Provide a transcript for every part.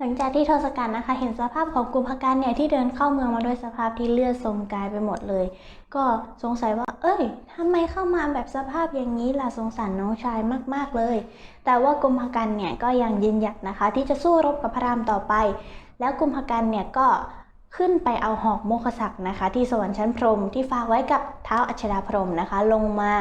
หลังจากที่ทศกัณฐ์นะคะ เห็นสภาพของกุมภกันเนี่ยที่เดินเข้าเมืองมาด้วยสภาพที่เลือดสมกายไปหมดเลย ก็สงสัยว่า เอ้ยทำไมเข้ามาแบบสภาพอย่างนี้ล่ะสงสารน้องชายมาก ๆเลย แต่ว่ากุมภกันเนี่ยก็ยังยืนหยัดนะคะ ที่จะสู้รบกับพระรามต่อไป แล้วกุมภกันเนี่ยก็ขึ้นไปเอาหอกโมคศักนะคะ ที่สวรรค์ชั้นพรหมที่ฝากไว้กับเท้าอัชราพรหมนะคะ ลงมา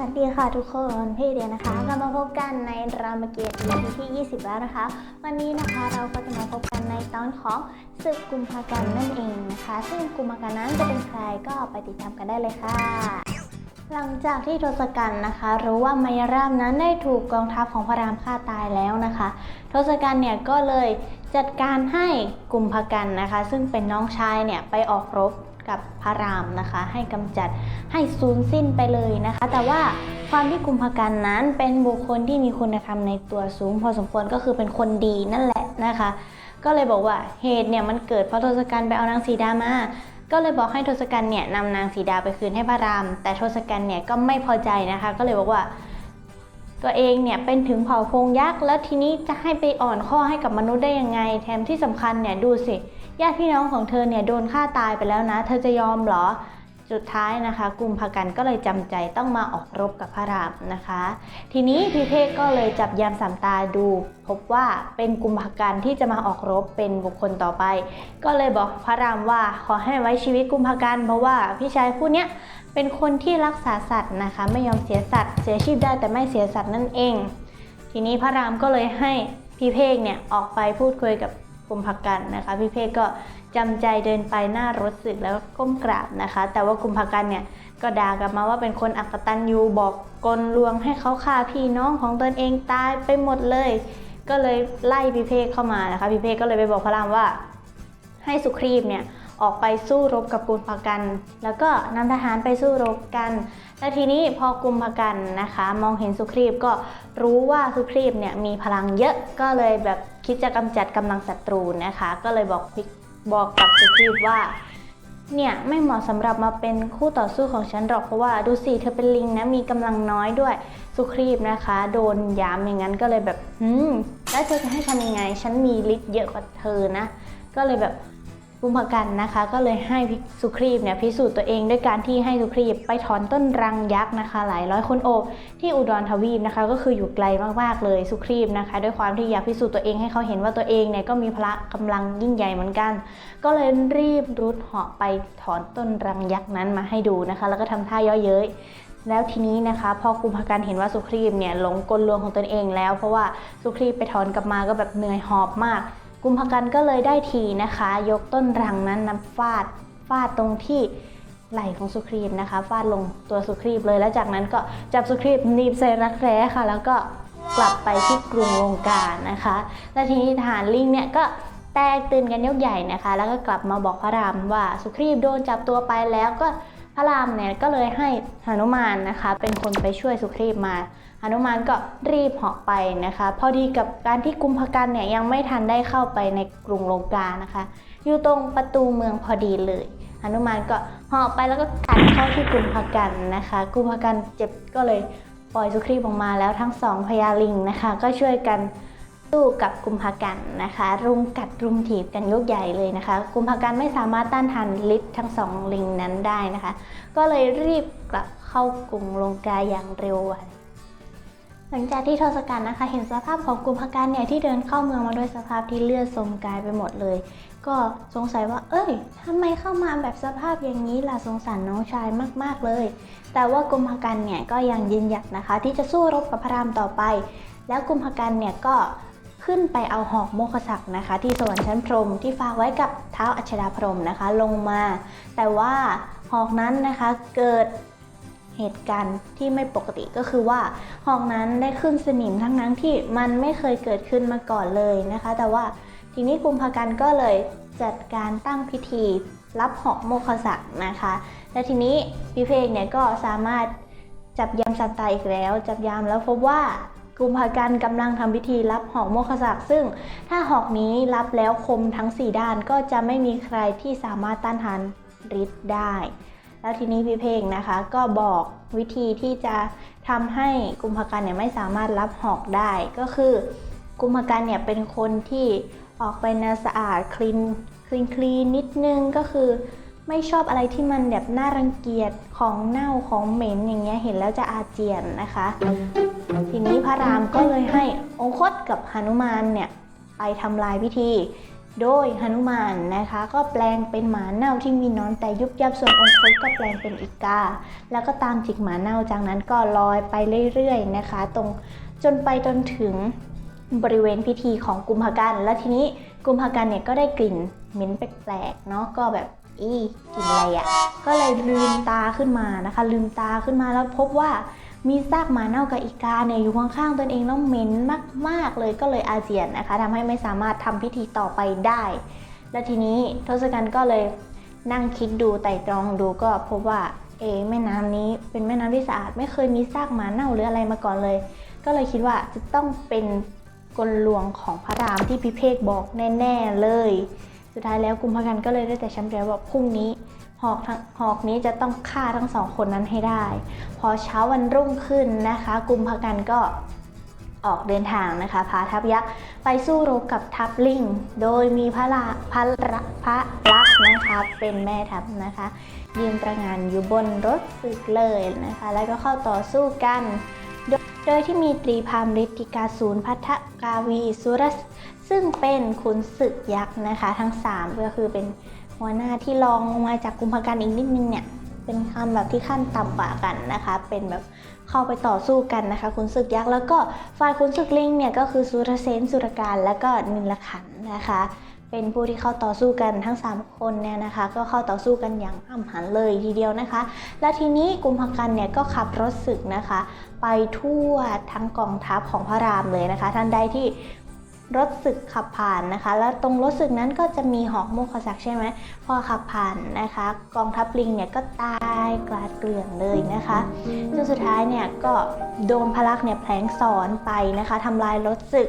สวัสดีค่ะทุกคนพี่เดียนะคะกลับมาพบกันในรามเกียรติ EP ที่ 20 แล้วนะคะ วันนี้นะคะเราก็จะมาพบกันในตอนของศึกกุมภกันนั่นเองนะคะ ซึ่งกุมภกันนั้นจะเป็นใครก็ไปติดตามกันได้เลยค่ะ หลังจากที่ทศกัณฐ์นะคะ รู้ว่ามายรามนั้นได้ถูกกองทัพของพระรามฆ่าตายแล้วนะคะ ทศกัณฐ์เนี่ยก็เลยจัดการให้กุมภกันนะคะ ซึ่งเป็นน้องชายเนี่ยไปออกรบ กับพระรามนะคะ ให้กำจัดให้สูญสิ้นไปเลยนะคะ แต่ว่าความที่กุมภกันนั้นเป็นบุคคลที่มีคุณธรรมในตัวสูง พอสมควรก็คือเป็นคนดีนั่นแหละนะคะ ก็เลยบอกว่าเหตุเนี่ยมันเกิดเพราะทศกัณฐ์ไปเอานางสีดามาก็เลยบอกให้ทศกัณฐ์เนี่ยนำนางสีดาไปคืนให้พระราม แต่ทศกัณฐ์เนี่ยก็ไม่พอใจนะคะ ก็เลยบอกว่า ตัวเองเนี่ยเป็นถึงเผ่าพงยักษ์ แล้วทีนี้จะให้ไปอ่อนข้อให้กับมนุษย์ได้ยังไง แถมที่สำคัญเนี่ยดูสิญาติพี่น้องของเธอเนี่ยโดนฆ่าตายไปแล้วนะ เธอจะยอมเหรอสุดท้ายนะคะกุมภกันก็เลยจำใจต้องมาออกรบกับพระรามนะคะ ทีนี้พิเภกก็เลยจับยามสามตาดู พบว่าเป็นกุมภกันที่จะมาออกรบเป็นบุคคลต่อไป ก็เลยบอกพระรามว่าขอให้ไว้ชีวิตกุมภกันเพราะว่าพี่ชายผู้เนี้ยเป็นคนที่รักษาสัตว์นะคะ ไม่ยอมเสียสัตว์ เสียชีพได้แต่ไม่เสียสัตว์นั่นเอง ทีนี้พระรามก็เลยให้พี่เพกเนี่ยออกไปพูดคุยกับกุมภกันนะคะ พี่เพกก็จำใจเดินไปหน้ารถศึกแล้วก็ก้มกราบนะคะ แต่ว่ากุมภกันเนี่ยก็ด่ากลับมาว่าเป็นคนอักตันยูบอกกลลวงให้เขาฆ่าพี่น้องของตนเองตายไปหมดเลย ก็เลยไล่พี่เพกเข้ามานะคะพี่เพกก็เลยไปบอกพระรามว่า ให้สุครีพเนี่ย ออกไปสู้รบกับกุมภกัน แล้วก็นำทหารไปสู้รบกัน และทีนี้พอกุมภกันนะคะ มองเห็นสุครีพก็รู้ว่าสุครีพเนี่ยมีพลังเยอะก็เลยแบบคิดจะกำจัดกำลังศัตรูนะคะ ก็เลยบอกพิบอกกับสุครีพว่าเนี่ยไม่เหมาะสำหรับมาเป็นคู่ต่อสู้ของฉันหรอกเพราะว่าดูสิเธอเป็นลิงนะมีกำลังน้อยด้วยสุครีพนะคะ โดนยามอย่างนั้นก็เลยแบบหืมแล้วเธอจะให้ทำยังไง ฉันมีฤทธิ์เยอะกว่าเธอนะ ก็เลยแบบ กุมภกันนะคะก็เลยให้สุครีพเนี่ยพิสูจน์ตัวเองด้วยการที่ให้สุครีพไปถอนต้นรังยักษ์นะคะ หลายร้อยคนโอบที่อุดรทวีปนะคะ ก็คืออยู่ไกลมากๆเลยสุครีพนะคะ ด้วยความที่อยากพิสูจน์ตัวเองให้เขาเห็นว่าตัวเองเนี่ยก็มีพละกำลังยิ่งใหญ่เหมือนกัน ก็เลยรีบรุดเหาะไปถอนต้นรังยักษ์นั้นมาให้ดูนะคะ แล้วก็ทำท่าย่อเย้ยแล้วทีนี้นะคะพอกุมภกันเห็นว่าสุครีพเนี่ยหลงกลลวงของตนเองแล้ว เพราะว่าสุครีพไปถอนกลับมาก็แบบเหนื่อยหอบมาก กุมภกันก็เลยได้ทีนะคะ ยกต้นรังนั้นนำฟาดฟาดตรงที่ไหล่ของสุครีพนะคะฟาดลงตัวสุครีพเลยแล้วจากนั้นก็จับสุครีพหนีบใส่รักแร้ค่ะ แล้วก็กลับไปที่กรุงลงกานะคะ และทีนี้ทหารลิงเนี่ยก็แตกตื่นกันยกใหญ่นะคะ แล้วก็กลับมาบอกพระรามว่าสุครีพโดนจับตัวไปแล้วก็พระรามเนี่ยก็เลยให้หนุมานนะคะ เป็นคนไปช่วยสุครีพมา หนุมานก็รีบเหาะไปนะคะ พอดีกับการที่กุมภกันเนี่ยยังไม่ทันได้เข้าไปในกรุงลงกานะคะ อยู่ตรงประตูเมืองพอดีเลยหนุมานก็เหาะไปแล้วก็กัดเข้าที่กุมภกันนะคะ กุมภกันเจ็บก็เลยปล่อยสุครีพออกมาแล้วทั้งสองพญาลิงนะคะ ก็ช่วยกันสู้กับกุมภกันนะคะ รุมกัดรุมถีบกันยกใหญ่เลยนะคะ กุมภกันไม่สามารถต้านทานฤทธิ์ทั้งสองลิงนั้นได้นะคะ ก็เลยรีบกลับเข้ากรุงลงกาอย่างเร็วไว หลังจากที่ทศกัณฐ์นะคะ เห็นสภาพของกุมภกันเนี่ยที่เดินเข้าเมืองมาด้วยสภาพที่เลือดสมกายไปหมดเลย ก็สงสัยว่า เอ้ยทำไมเข้ามาแบบสภาพอย่างนี้ล่ะสงสารน้องชายมากๆเลย แต่ว่ากุมภกันเนี่ยก็ยังยืนหยัดนะคะ ที่จะสู้รบกับพระรามต่อไป แล้วกุมภกันเนี่ยก็ขึ้นไปเอาหอกโมคศักด์นะคะ ที่สวรรค์ชั้นพรหมที่ฝากไว้กับเท้าอัชราพรหมนะคะ ลงมา แต่ว่าหอกนั้นนะคะเกิด เหตุการณ์ที่ไม่ปกติก็คือว่าหอกนั้นได้ขึ้นสนิมทั้งนั้นที่มันไม่เคยเกิดขึ้นมาก่อนเลยนะคะ แต่ว่าทีนี้กุมภกันก็เลยจัดการตั้งพิธี รับหอกโมคศักนะคะ และทีนี้พี่เพกเนี่ยก็สามารถจับยามสัตตาอีกแล้ว จับยามแล้วพบว่ากุมภกันกำลังทำพิธีรับหอกโมคศักซึ่งถ้าหอกนี้รับแล้วคมทั้ง 4 ด้านก็จะไม่มีใครที่สามารถต้านทานฤทธิ์ได้ แล้วทีนี้พี่เพกนะคะ ก็บอกวิธีที่จะทำให้กุมภกันเนี่ยไม่สามารถรับหอกได้ ก็คือกุมภกันเนี่ยเป็นคนที่ออกไปนาสะอาดคลีนคลีนคลีนนิดนึงก็คือไม่ชอบอะไรที่มันแบบน่ารังเกียจของเน่าของเหม็นอย่างเงี้ยเห็นแล้วจะอาเจียนนะคะ ทีนี้พระรามก็เลยให้องคตกับหนุมานเนี่ยไปทำลายพิธี โดยหนุมานนะคะ ก็แปลงเป็นหมาเน่าที่มีนอนแต่ยุบยับส่วนองคุตก็แปลงเป็นอีกา แล้วก็ตามจิกหมาเน่าจากนั้นก็ลอยไปเรื่อยๆนะคะ ตรงจนไปจนถึงบริเวณพิธีของกุมภกันและทีนี้กุมภกันเนี่ยก็ได้กลิ่นเหม็นแปลกๆเนาะก็แบบอีกลิ่นอะไรอะ่ะก็เลยลืมตาขึ้นมานะคะ ลืมตาขึ้นมาแล้วพบว่า มีซากหมาเน่ากับอีกาเนี่ยอยู่ข้างๆตนเองแล้วเหม็นมากๆเลยก็เลยอาเจียนนะคะทำให้ไม่สามารถทำพิธีต่อไปได้ และทีนี้ทศกัณฐ์ก็เลยนั่งคิดดูไต่ตรองดูก็พบว่าเอแม่น้ำนี้เป็นแม่น้ำที่สะอาดไม่เคยมีซากหมาเน่าหรืออะไรมาก่อนเลย ก็เลยคิดว่าจะต้องเป็นกลลวงของพระรามที่พิเภกบอกแน่ ๆเลย สุดท้ายแล้วกุมภกันก็เลยได้แต่ช้ำใจว่าพรุ่งนี้ หอกหอกนี้จะต้องฆ่าทั้งสองคนนั้นให้ได้ พอเช้าวันรุ่งขึ้นนะคะ กุมภกันก็ออกเดินทางนะคะพาทัพยักษ์ไปสู้รบกับทัพลิง โดยมีพระลาพระละพระลักษณ์นะคะเป็นแม่ทัพนะคะ ยืนประงานอยู่บนรถศึกเลยนะคะ แล้วก็เข้าต่อสู้กัน โดยโดยที่มีตรีพามฤทธิกาศูนย์พัทธกาวีสุรสซึ่งเป็นขุนศึกยักษ์นะคะ ทั้ง 3 ก็คือเป็น หัวหน้าที่รองมาจากกุมภกันอีกนิดนึงเนี่ยเป็นคำแบบที่ขั้นต่ำกว่ากันนะคะ เป็นแบบเข้าไปต่อสู้กันนะคะขุนศึกยักษ์แล้วก็ฝ่ายขุนศึกลิงเนี่ยก็คือสุรเซนสุรการแล้วก็นิลขันนะคะ เป็นผู้ที่เข้าต่อสู้กันทั้ง 3 คนเนี่ยนะคะ ก็เข้าต่อสู้กันอย่างห้ำหันเลยทีเดียวนะคะ และทีนี้กุมภกันเนี่ยก็ขับรถศึกนะคะ ไปทั่วทั้งกองทัพของพระรามเลยนะคะ ท่านใดที่ รถศึกขับผ่านนะคะ แล้วตรงรถศึกนั้นก็จะมีหอกโมกขสักใช่ไหมพอขับผ่านนะคะ กองทัพลิงเนี่ยก็ตายกลาดเกลื่อนเลยนะคะจนสุดท้ายเนี่ยก็โดนพระลักษ์เนี่ยแผลงสอนไปนะคะทำลายรถศึก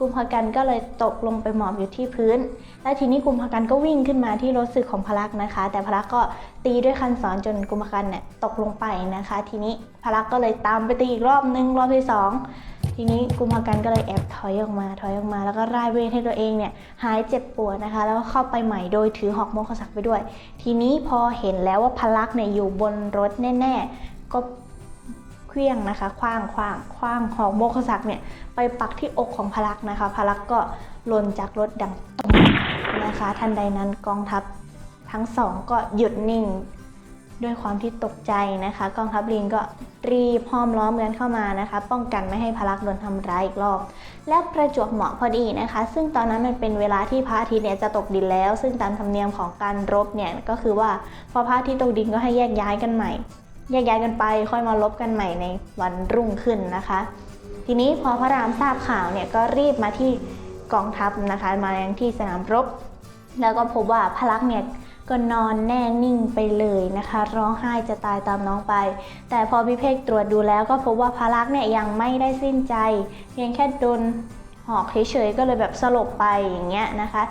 กุมภกันก็เลยตกลงไปหมอบอยู่ที่พื้น และทีนี้กุมภกันก็วิ่งขึ้นมาที่รถศึกของพระลักษ์นะคะ แต่พระลักษ์ก็ตีด้วยคันศรจนกุมภกันเนี่ยตกลงไปนะคะ ทีนี้พระลักษ์ก็เลยตามไปตีอีกรอบนึงรอบที่สอง ทีนี้กุมภกันก็เลยแอบถอยออกมาถอยออกมา แล้วก็ร่ายเวทให้ตัวเองเนี่ยหายเจ็บปวดนะคะ แล้วก็เข้าไปใหม่โดยถือหอกโมกขสักไปด้วย ทีนี้พอเห็นแล้วว่าพระลักษณ์เนี่ยอยู่บนรถแน่ ๆ ก็เคลี้ยงนะคะคว้างคว้างคว้างหอกโมกขสักเนี่ยไปปักที่อกของพลักษณ์นะคะ พลักษณ์ก็หล่นจากรถดังตุ้มนะคะ ทันใดนั้นกองทัพทั้งสองก็หยุดนิ่ง ด้วยความที่ตกใจนะคะ กองทัพลิงก็รีบห้อมล้อมกันเข้ามานะคะ ป้องกันไม่ให้พลักษณ์โดนทำร้ายอีกรอบ และประจวบเหมาะพอดีนะคะ ซึ่งตอนนั้นมันเป็นเวลาที่พระอาทิตย์เนี่ยจะตกดินแล้ว ซึ่งตามธรรมเนียมของการรบเนี่ยก็คือว่าพอพระอาทิตย์ตกดินก็ให้แยกย้ายกันใหม่ แยกย้ายกันไปค่อยมาลบกันใหม่ในวันรุ่งขึ้นนะคะ ทีนี้พอพระรามทราบข่าวเนี่ยก็รีบมาที่กองทัพนะคะ มายังที่สนามรบ แล้วก็พบว่าพระลักษณ์เนี่ย ก็นอนแน่นิ่งไปเลยนะคะ ร้องไห้จะตายตามน้องไป แต่พอพิเภกตรวจดูแล้วก็พบว่าพระลักษณ์เนี่ยยังไม่ได้สิ้นใจ เพียงแค่โดนหอกเฉยๆก็เลยแบบสลบไปอย่างเงี้ยนะคะ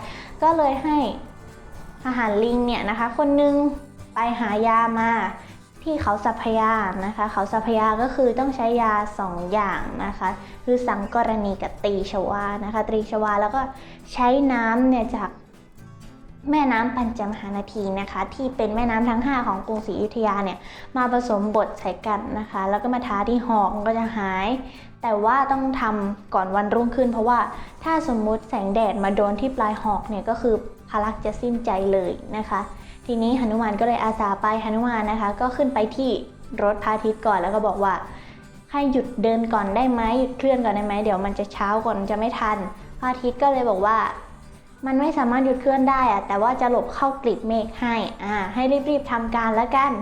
ก็เลยให้ทหารลิงเนี่ยนะคะ คนนึงไปหายามาที่เขาสัพยานะคะ เขาสัพยาก็คือต้องใช้ยาสองอย่างนะคะคือสังกรณีกับตีชวานะคะตรีชวาแล้วก็ใช้น้ำเนี่ยจาก แม่น้ำปัญจมหานาทีนะคะ ที่เป็นแม่น้ำทั้ง 5 ของกรุงศรีอยุธยาเนี่ยมาผสมบดใส่กันนะคะ แล้วก็มาทาที่หอกมันก็จะหาย แต่ว่าต้องทำก่อนวันรุ่งขึ้น เพราะว่าถ้าสมมุติแสงแดดมาโดนที่ปลายหอกเนี่ยก็คือพลักจะสิ้นใจเลยนะคะ ทีนี้หนุมานก็เลยอาสาไปหนุมานนะคะ ก็ขึ้นไปที่รถพาทิตย์ก่อนแล้วก็บอกว่าให้หยุดเดินก่อนได้ไหมหยุดเคลื่อนก่อนได้ไหมเดี๋ยวมันจะเช้าก่อนจะไม่ทันพระอาทิตย์ก็เลยบอกว่า มันไม่สามารถหยุดเคลื่อนได้อะแต่ว่าจะหลบเข้ากลีบเมฆให้อ่าให้รีบๆทำการแล้วกัน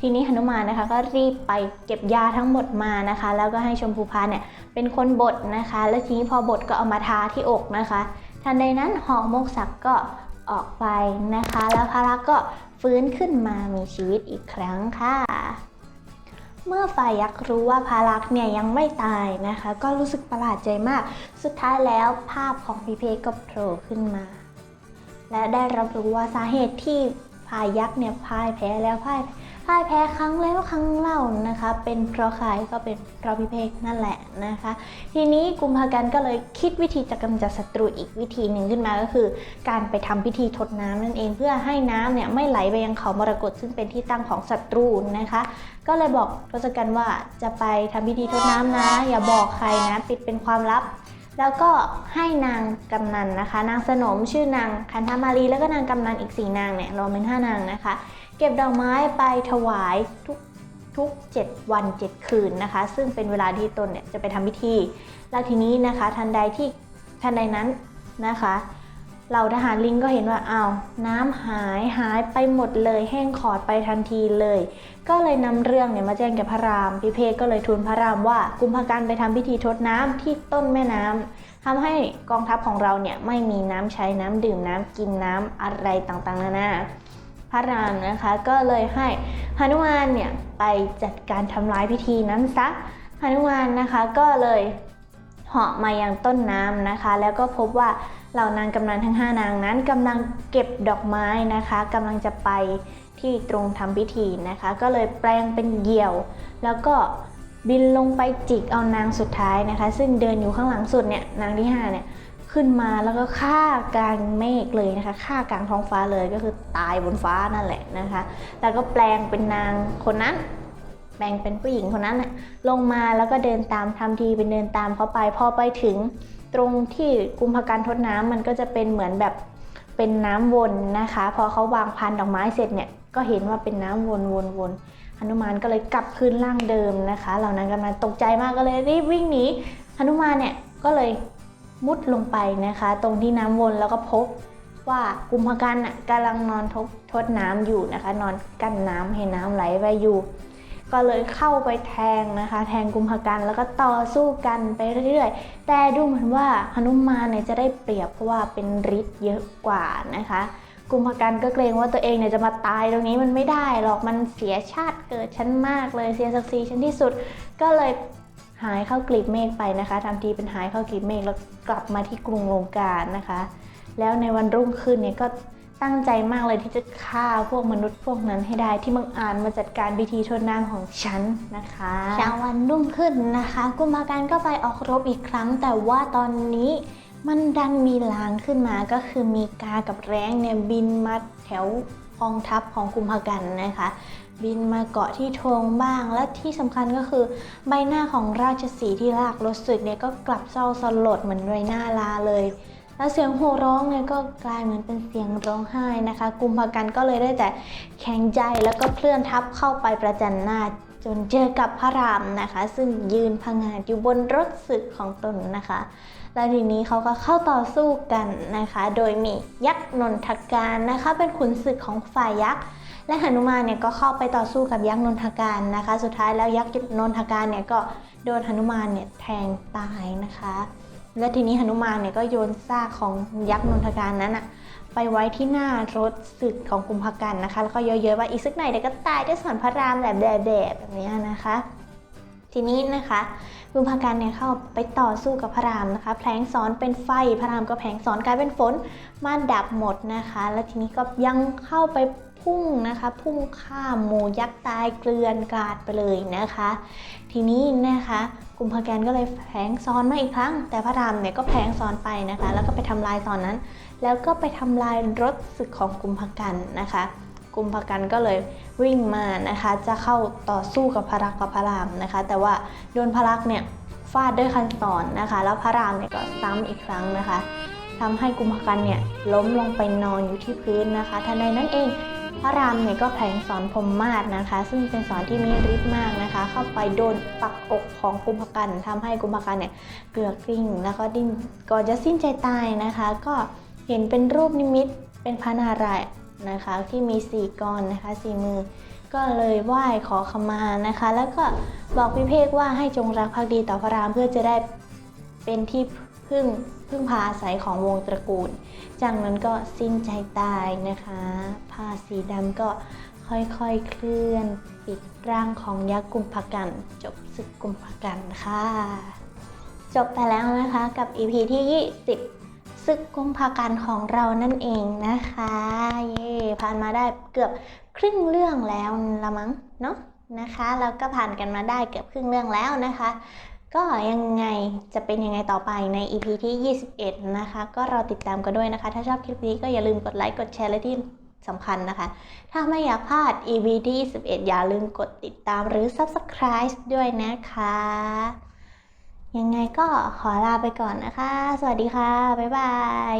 ทีนี้หนุมานนะคะ ก็รีบไปเก็บยาทั้งหมดมานะคะ แล้วก็ให้ชมพูพานเนี่ยเป็นคนบดนะคะ แล้วทีนี้พอบดก็เอามาทาที่อกนะคะทันใดนั้นหอกโมกศักก์ก็ออกไปนะคะ แล้วพระลักก็ฟื้นขึ้นมามีชีวิตอีกครั้งค่ะ เมื่อฝ่ายยักษ์รู้ว่าพาลักษณ์เนี่ยยังไม่ตายนะคะ ก็รู้สึกประหลาดใจมาก สุดท้ายแล้วภาพของพีเพก็โผล่ขึ้นมา และได้รับรู้ว่าสาเหตุที่พายักษ์เนี่ยพ่ายแพ้แล้วพ่ายพ่ายแพ้ครั้งแล้วครั้งเล่านะคะ เป็นเพราะใครก็เป็นเพราะพิเภกนั่นแหละนะคะ ทีนี้กุมภากันก็เลยคิดวิธีจะกำจัดศัตรูอีกวิธีหนึ่งขึ้นมาก็คือ การไปทำพิธีทดน้ำนั่นเอง เพื่อให้น้ำเนี่ยไม่ไหลไปยังเขามรกตซึ่งเป็นที่ตั้งของศัตรูนะคะ ก็เลยบอกทศกัณฐ์ว่าจะไปทำพิธีทดน้ำนะ อย่าบอกใครนะปิดเป็นความลับแล้วก็ให้นางกำนันนะคะ นางสนมชื่อนางคันธามารีแล้วก็นางกำนันอีกสี่นางเนี่ยรวมเป็นห้านางนะคะ เก็บดอกไม้ไปถวายทุกทุก 7 วัน 7 คืนนะคะ ซึ่งเป็นเวลาที่ตนเนี่ยจะไปทำพิธี แล้วทีนี้นะคะทันใดที่ทันใดนั้นนะคะเหล่าทหารลิงก็เห็นว่าอ้าวน้ำหายหายไปหมดเลย แห้งขอดไปทันทีเลย ก็เลยนำเรื่องเนี่ยมาแจ้งแก่พระรามพิเภกก็เลยทูลพระรามว่ากุมภกันไปทำพิธีทดน้ำที่ต้นแม่น้ำทำให้กองทัพของเราเนี่ยไม่มีน้ำใช้น้ำดื่มน้ำกินน้ำอะไรต่างๆนานา พระรามนะคะ ก็เลยให้หนุมานเนี่ยไปจัดการทำลายพิธีนั้นซะหนุมานนะคะก็เลยเหาะมายังต้นน้ำนะคะ แล้วก็พบว่าเหล่านางกำนันทั้ง 5 นางนั้นกำลังเก็บดอกไม้นะคะกำลังจะไปที่ตรงทำพิธีนะคะ ก็เลยแปลงเป็นเหยี่ยว แล้วก็บินลงไปจิกเอานางสุดท้ายนะคะ ซึ่งเดินอยู่ข้างหลังสุดเนี่ยนางที่5เนี่ย ขึ้นมาแล้วก็ฆ่ากลางเมฆเลยนะคะฆ่ากลางท้องฟ้าเลยก็คือตายบนฟ้านั่นแหละนะคะ แล้วก็แปลงเป็นนางคนนั้นแปลงเป็นผู้หญิงคนนั้นลงมาแล้วก็เดินตามทำทีเป็นเดินตามเขาไปพอไปถึงตรงที่กุมภการทดน้ำมันก็จะเป็นเหมือนแบบเป็นน้ำวนนะคะ พอเขาวางพันดอกไม้เสร็จเนี่ยก็เห็นว่าเป็นน้ำวนวนวนหนุมานก็เลยกลับคืนร่างเดิมนะคะ เหล่านั้นกำลังตกใจมากก็เลยรีบวิ่งหนีหนุมานเนี่ยก็เลย มุดลงไปนะคะ ตรงที่น้ำวนแล้วก็พบว่ากุมภกันน่ะกำลังนอนทดทดน้ำอยู่นะคะ นอนกั้นน้ำให้น้ำไหลไปอยู่ ก็เลยเข้าไปแทงนะคะ แทงกุมภกันแล้วก็ต่อสู้กันไปเรื่อยๆ แต่ดูเหมือนว่าหนุมานเนี่ยจะได้เปรียบเพราะว่าเป็นฤทธิ์เยอะกว่านะคะกุมภกันก็เกรงว่าตัวเองเนี่ยจะมาตายตรงนี้มันไม่ได้หรอกมันเสียชาติเกิดชั้นมากเลยเสียศักดิ์ศรีชั้นที่สุด ก็เลย หายเข้ากลีบเมฆไปนะคะทำทีเป็นหายเข้ากลีบเมฆแล้วกลับมาที่กรุงลงกาฬนะคะ แล้วในวันรุ่งขึ้นเนี่ยก็ตั้งใจมากเลยที่จะฆ่าพวกมนุษย์พวกนั้นให้ได้ที่บังอาจมาจัดการพิธีทดน้ำของฉันนะคะเช้าวันรุ่งขึ้นนะคะ กุมภากันก็ไปออกรบอีกครั้ง แต่ว่าตอนนี้มันดันมีลางขึ้นมาก็คือมีกากับแร้งเนี่ยบินมาแถวกองทัพของกุมภกันนะคะ บินมาเกาะที่ธงบ้าง และที่สำคัญก็คือใบหน้าของราชสีที่ลากรถศึกเนี่ยก็กลับเศร้าสลดเหมือนใบหน้าลาเลย แล้วเสียงโห่ร้องเนี่ยก็กลายเหมือนเป็นเสียงร้องไห้นะคะ กุมภกันก็เลยได้แต่แข็งใจแล้วก็เคลื่อนทัพเข้าไปประจันหน้าจนเจอกับพระรามนะคะ ซึ่งยืนพังงาดอยู่บนรถศึกของตนนะคะ แล้วทีนี้เขาก็เข้าต่อสู้กันนะคะ โดยมียักษ์นนทการนะคะ เป็นขุนศึกของฝ่ายยักษ์ และหนุมานเนี่ยก็เข้าไปต่อสู้กับยักษ์นนทการนะคะ สุดท้ายแล้วยักษ์นนทการเนี่ยก็โดนหนุมานเนี่ยแทงตายนะคะ และทีนี้หนุมานเนี่ยก็โยนซากของยักษ์นนทการนั้นอะไปไว้ที่หน้ารถศึกของกุมภกันนะคะ แล้วก็เยอะๆว่าอีกสักหน่อยเดี๋ยวก็ตายด้วยสอนพระรามแบบแบบแบบนี้นะคะ ทีนี้นะคะกุมภกันเนี่ยเข้าไปต่อสู้กับพระรามนะคะแผลงสอนเป็นไฟพระรามก็แผลงสอนกลายเป็นฝนมานดับหมดนะคะ แล้วทีนี้ก็ยังเข้าไป พุ่งนะคะ พุ่งข้ามหมูยักษ์ตายเกลือนกลาดไปเลยนะคะ ทีนี้นะคะกุมภกันก็เลยแผงซ้อนมาอีกครั้ง แต่พระรามเนี่ยก็แผงซ้อนไปนะคะ แล้วก็ไปทำลายซ้อนนั้น แล้วก็ไปทำลายรถศึกของกุมภกันนะคะกุมภกันก็เลยวิ่งมานะคะ จะเข้าต่อสู้กับพระรักษ์กับพระรามนะคะ แต่ว่าโดนพระรักษ์เนี่ยฟาดด้วยคันศรนะคะ แล้วพระรามเนี่ยก็ซ้ำอีกครั้งนะคะทำให้กุมภกันเนี่ยล้มลงไปนอนอยู่ที่พื้นนะคะ ทันใดนั้นเอง พระรามเนี่ยก็แผลงสอนพรมมาศนะคะ ซึ่งเป็นสอนที่มีฤทธิ์มากนะคะ เข้าไปโดนปักอกของกุมภกันทำให้กุมภกันเนี่ยเกลือกกลิ้งแล้วก็ดิ้นก่อนจะสิ้นใจตายนะคะ ก็เห็นเป็นรูปนิมิตเป็นพระนารายณ์นะคะที่มีสี่กรนะคะสี่มือ ก็เลยไหว้ขอขมานะคะ แล้วก็บอกพิเภกว่าให้จงรักภักดีต่อพระรามเพื่อจะได้เป็นที่พึ่ง พึ่งพาอาศัยของวงตระกูล จากนั้นก็สิ้นใจตายนะคะผ้าสีดำก็ค่อยๆเคลื่อนปิดร่างของยักษ์กุมภกัน จบศึกกุมภกันค่ะ จบไปแล้วนะคะกับ EP ที่ 20ศึกกุมภากันของเรานั่นเองนะคะ เย่ผ่านมาได้เกือบครึ่งเรื่องแล้วละมั้งเนาะนะคะ แล้วก็ผ่านกันมาได้เกือบครึ่งเรื่องแล้วนะคะ ก็ยังไงจะเป็นยังไงต่อไปใน EP ที่ 21 นะคะ ก็รอติดตามกันด้วยนะคะ ถ้าชอบคลิปนี้ก็อย่าลืมกดไลค์กดแชร์และที่สำคัญนะคะ ถ้าไม่อยากพลาด EP ที่ 21 อย่าลืมกดติดตามหรือ Subscribe ด้วยนะคะ ยังไงก็ขอลาไปก่อนนะคะ สวัสดีค่ะ บ๊ายบาย